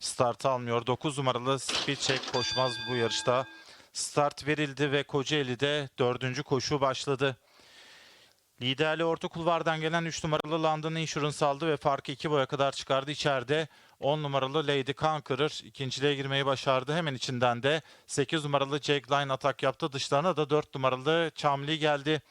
Start almıyor. 9 numaralı Speed Check koşmaz bu yarışta. Start verildi ve Kocaeli'de dördüncü koşu başladı. Liderli orta kulvardan gelen 3 numaralı London Insurance aldı ve farkı 2 boya kadar çıkardı içeride. 10 numaralı Lady Conqueror ikinciliğe girmeyi başardı. Hemen içinden de 8 numaralı Jack Line atak yaptı. Dışlarına da 4 numaralı Chamley geldi.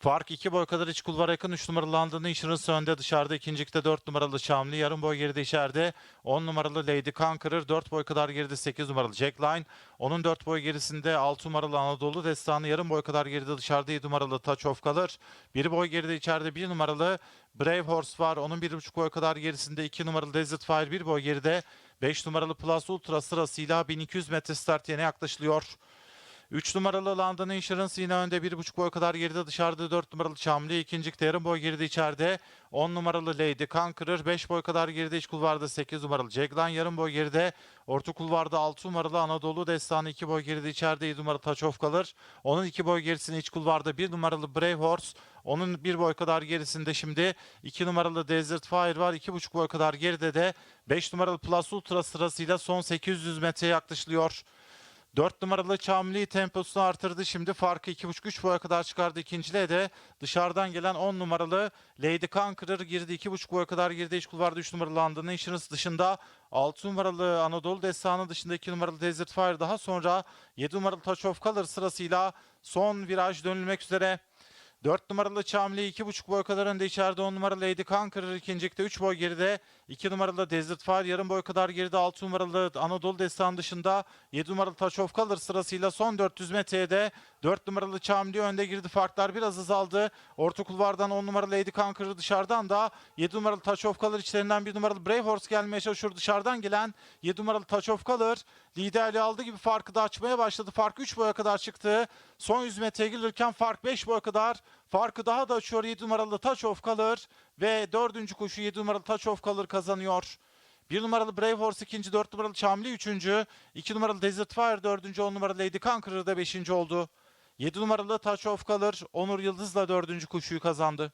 Fark 2 boy kadar iç kulvara yakın 3 numaralı London Insurance önde dışarıda ikincilikte 4 numaralı Chamley yarım boy geride içeride 10 numaralı Lady Conqueror 4 boy kadar geride 8 numaralı Jack Line onun 4 boy gerisinde 6 numaralı Anadolu Destanı yarım boy kadar geride dışarıda 7 numaralı Touch of Color 1 boy geride içeride 1 numaralı Brave Horse var onun 1,5 boy kadar gerisinde 2 numaralı Desert Fire 1 boy geride 5 numaralı Plus Ultra sırasıyla 1200 metre start yerine yaklaşılıyor. 3 numaralı London Insurance yine önde. 1,5 boy kadar geride dışarıda. 4 numaralı Çamlı ikincilikte yarım boy geride içeride. 10 numaralı Lady Conqueror. 5 boy kadar geride iç kulvarda. 8 numaralı Jaglan yarım boy geride orta kulvarda. 6 numaralı Anadolu Destanı. 2 boy geride içeride. 7 numaralı Touch of kalır. Onun 2 boy gerisinde iç kulvarda. 1 numaralı Brave Horse. Onun 1 boy kadar gerisinde şimdi 2 numaralı Desert Fire var. 2,5 boy kadar geride de 5 numaralı Plus Ultra sırasıyla son 800 metreye yaklaşılıyor. 4 numaralı Çamli temposunu artırdı. Şimdi farkı 2.5-3 boya kadar çıkardı. İkinciliğe de dışarıdan gelen 10 numaralı Lady Conqueror girdi. 2.5 boya kadar girdi. İç kulvarda 3 numaralı London Insurance dışında 6 numaralı Anadolu Destanı dışında 2 numaralı Desert Fire daha sonra 7 numaralı Touch of Color sırasıyla son viraj dönülmek üzere. 4 numaralı Çamli 2,5 boy kadar önde içeride 10 numaralı Lady Conqueror ikincilikte 3 boy geride 2 numaralı Desert Fire yarım boy kadar geride 6 numaralı Anadolu Destan dışında 7 numaralı Touch of Color sırasıyla son 400 metreye de 4 numaralı Çamli önde girdi farklar biraz azaldı orta kulvardan 10 numaralı Lady Conqueror dışarıdan da 7 numaralı Touch of Color içlerinden 1 numaralı Brave Horse gelmeye çalışıyor dışarıdan gelen 7 numaralı Touch of Color liderliği aldığı gibi farkı da açmaya başladı fark 3 boya kadar çıktı son 100 metreye gelirken fark 5 boya kadar Farkı daha da açıyor 7 numaralı Touch of Color ve 4. koşu 7 numaralı Touch of Color kazanıyor. 1 numaralı Brave Horse ikinci, 4 numaralı Çamli üçüncü, 2 numaralı Desert Fire dördüncü, 10 numaralı Lady Conqueror da beşinci oldu. 7 numaralı Touch of Color Onur Yıldız'la dördüncü koşuyu kazandı.